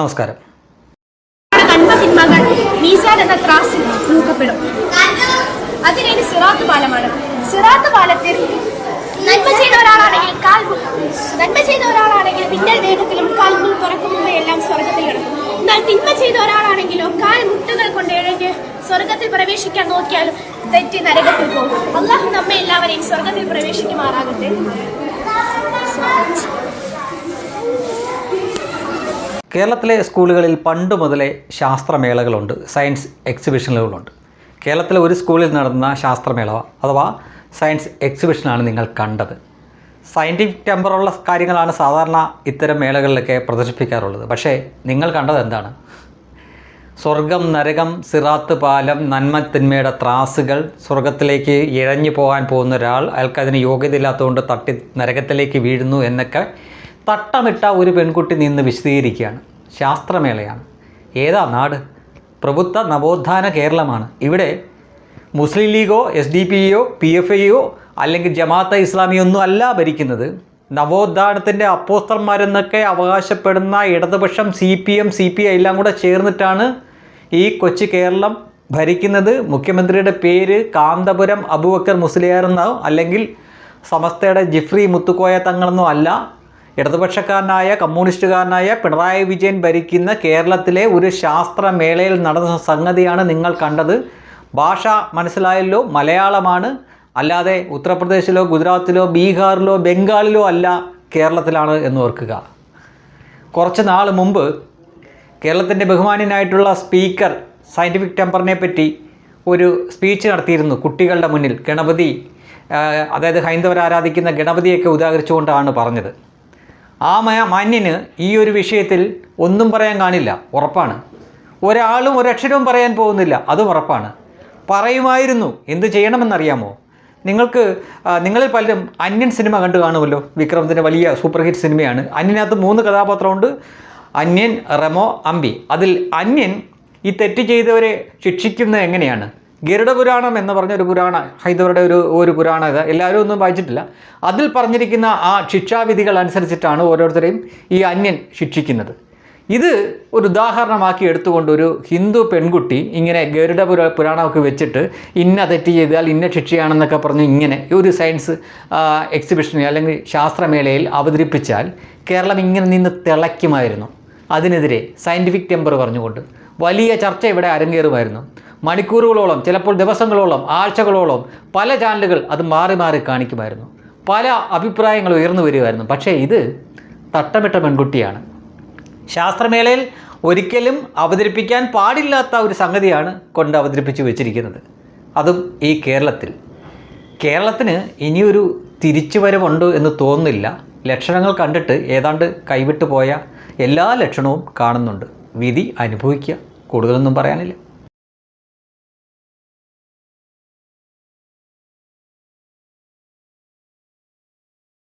നമസ്കാരം. സിനിമകൾ സിറാത്ത് പാലമാണ്. സിറാത്ത് പാലത്തിൽ നന്മ നന്മ കാൽ എല്ലാം സ്വർഗത്തിൽ എന്നാൽ തിന്മ കാൽ മുട്ടുകൾ പ്രവേശിക്കാൻ നോക്കിയാലും തെറ്റി നരകത്തിൽ പോകും. അള്ളാഹു നമ്മെ എല്ലാവരെയും സ്വർഗത്തിൽ പ്രവേശിക്കുമാറാകട്ടെ. കേരളത്തിലെ സ്കൂളുകളിൽ പണ്ട് മുതലേ ശാസ്ത്രമേളകളുണ്ട് സയൻസ് എക്സിബിഷനുകളുണ്ട്. കേരളത്തിലെ ഒരു സ്കൂളിൽ നടന്ന ശാസ്ത്രമേള അഥവാ സയൻസ് എക്സിബിഷനാണ് നിങ്ങൾ കണ്ടത്. സയന്റിഫിക് ടെമ്പറുള്ള കാര്യങ്ങളാണ് സാധാരണ ഇത്തരം മേളകളിലൊക്കെ പ്രദർശിപ്പിക്കാറുള്ളത്. പക്ഷേ നിങ്ങൾ കണ്ടത് എന്താണ്? സ്വർഗം നരകം സിറാത്ത് പാലം നന്മ തിന്മയുടെ ത്രാസുകൾ സ്വർഗത്തിലേക്ക് ഇഴഞ്ഞു പോകാൻ പോകുന്ന ഒരാൾ അയാൾക്ക് അതിന് യോഗ്യതയില്ലാത്തതുകൊണ്ട് തട്ടി നരകത്തിലേക്ക് വീഴുന്നു എന്നൊക്കെ തട്ടമിട്ട ഒരു പെൺകുട്ടി നിന്ന് വിശദീകരിക്കുകയാണ്. ശാസ്ത്രമേളയാണ്. ഏതാ നാട്? പ്രബുദ്ധ നവോത്ഥാന കേരളമാണ്. ഇവിടെ മുസ്ലിം ലീഗോ എസ് ഡി പി ഇയോ പി എഫ് ഐയോ അല്ലെങ്കിൽ ജമാഅത്തെ ഇസ്ലാമിയോ ഒന്നും അല്ല ഭരിക്കുന്നത്. നവോത്ഥാനത്തിന്റെ അപ്പോസ്റ്റർമാരെന്നൊക്കെ അവകാശപ്പെടുന്ന ഇടതുപക്ഷം C P M C P I എല്ലാം കൂടെ ചേർന്നിട്ടാണ് ഈ കൊച്ചു കേരളം ഭരിക്കുന്നത്. മുഖ്യമന്ത്രിയുടെ പേര് കാന്തപുരം അബുബക്കർ മുസ്ലിയാർ എന്നോ അല്ലെങ്കിൽ സമസ്തയുടെ ജിഫ്രി മുത്തുക്കോയ തങ്ങളെന്നോ അല്ല. ഇടതുപക്ഷക്കാരനായ കമ്മ്യൂണിസ്റ്റുകാരനായ പിണറായി വിജയൻ ഭരിക്കുന്ന കേരളത്തിലെ ഒരു ശാസ്ത്രമേളയിൽ നടന്ന സംഗതിയാണ് നിങ്ങൾ കണ്ടത്. ഭാഷ മനസ്സിലായല്ലോ മലയാളമാണ്. അല്ലാതെ ഉത്തർപ്രദേശിലോ ഗുജറാത്തിലോ ബീഹാറിലോ ബംഗാളിലോ അല്ല കേരളത്തിലാണ് എന്ന് ഓർക്കുക. കുറച്ച് നാൾ മുമ്പ് കേരളത്തിന്റെ ബഹുമാന്യനായിട്ടുള്ള സ്പീക്കർ സയന്റിഫിക് ടെമ്പറിനെ പറ്റി ഒരു സ്പീച്ച് നടത്തിയിരുന്നു കുട്ടികളുടെ മുന്നിൽ. ഗണപതി അതായത് ഹൈന്ദവർ ആരാധിക്കുന്ന ഗണപതിയൊക്കെ ഉദാഹരിച്ചുകൊണ്ടാണ് പറഞ്ഞത്. ആ മാന്യന് ഈ ഒരു വിഷയത്തിൽ ഒന്നും പറയാൻ കാണില്ല. ഉറപ്പാണ്. ഒരാളും ഒരക്ഷരവും പറയാൻ പോകുന്നില്ല. അതും ഉറപ്പാണ്. പറയുമായിരുന്നു. എന്ത് ചെയ്യണമെന്നറിയാമോ? നിങ്ങൾക്ക് നിങ്ങളിൽ പലരും അന്യൻ സിനിമ കണ്ടു കാണുമല്ലോ? വിക്രമത്തിന്റെ വലിയ സൂപ്പർ ഹിറ്റ് സിനിമയാണ്. അന്യനകത്ത് മൂന്ന് കഥാപാത്രമുണ്ട്. അന്യൻ റെമോ അമ്പി അതിൽ അന്യൻ ഈ തെറ്റ് ചെയ്തവരെ ശിക്ഷിക്കുന്നത് എങ്ങനെയാണ്? ഗരുഡപുരാണം എന്ന് പറഞ്ഞ ഒരു പുരാണ ഹൈന്ദവരുടെ ഒരു ഒരു പുരാണ ഇത് എല്ലാവരും ഒന്നും വായിച്ചിട്ടില്ല. അതിൽ പറഞ്ഞിരിക്കുന്ന ആ ശിക്ഷാവിധികൾ അനുസരിച്ചിട്ടാണ് ഓരോരുത്തരെയും ഈ അന്യൻ ശിക്ഷിക്കുന്നത്. ഇത് ഒരു ഉദാഹരണമാക്കി എടുത്തുകൊണ്ട് ഒരു ഹിന്ദു പെൺകുട്ടി ഇങ്ങനെ ഗരുഡ പുര പുരാണമൊക്കെ വെച്ചിട്ട് ഇന്ന തെറ്റ് ചെയ്താൽ ഇന്ന ശിക്ഷയാണെന്നൊക്കെ പറഞ്ഞ് ഇങ്ങനെ ഒരു സയൻസ് എക്സിബിഷനിൽ അല്ലെങ്കിൽ ശാസ്ത്രമേളയിൽ അവതരിപ്പിച്ചാൽ കേരളം ഇങ്ങനെ നിന്ന് തിളയ്ക്കുമായിരുന്നു. അതിനെതിരെ സയന്റിഫിക് ടെമ്പർ പറഞ്ഞുകൊണ്ട് വലിയ ചർച്ച ഇവിടെ അരങ്ങേറുമായിരുന്നു. മണിക്കൂറുകളോളം ചിലപ്പോൾ ദിവസങ്ങളോളം ആഴ്ചകളോളം പല ചാനലുകൾ അത് മാറി മാറി കാണിക്കുമായിരുന്നു. പല അഭിപ്രായങ്ങൾ ഉയർന്നു വരികയായിരുന്നു. പക്ഷേ ഇത് തട്ടമിട്ട പെൺകുട്ടിയാണ്. ശാസ്ത്രമേളയിൽ ഒരിക്കലും അവതരിപ്പിക്കാൻ പാടില്ലാത്ത ഒരു സംഗതിയാണ് കൊണ്ട് അവതരിപ്പിച്ച് വെച്ചിരിക്കുന്നത്. അതും ഈ കേരളത്തിൽ. കേരളത്തിന് ഇനിയൊരു തിരിച്ചുവരവുണ്ട് എന്ന് തോന്നുന്നില്ല. ലക്ഷണങ്ങൾ കണ്ടിട്ട് ഏതാണ്ട് കൈവിട്ടു പോയ എല്ലാ ലക്ഷണവും കാണുന്നുണ്ട്. വിധി അനുഭവിക്കുക. കൂടുതലൊന്നും പറയാനില്ല.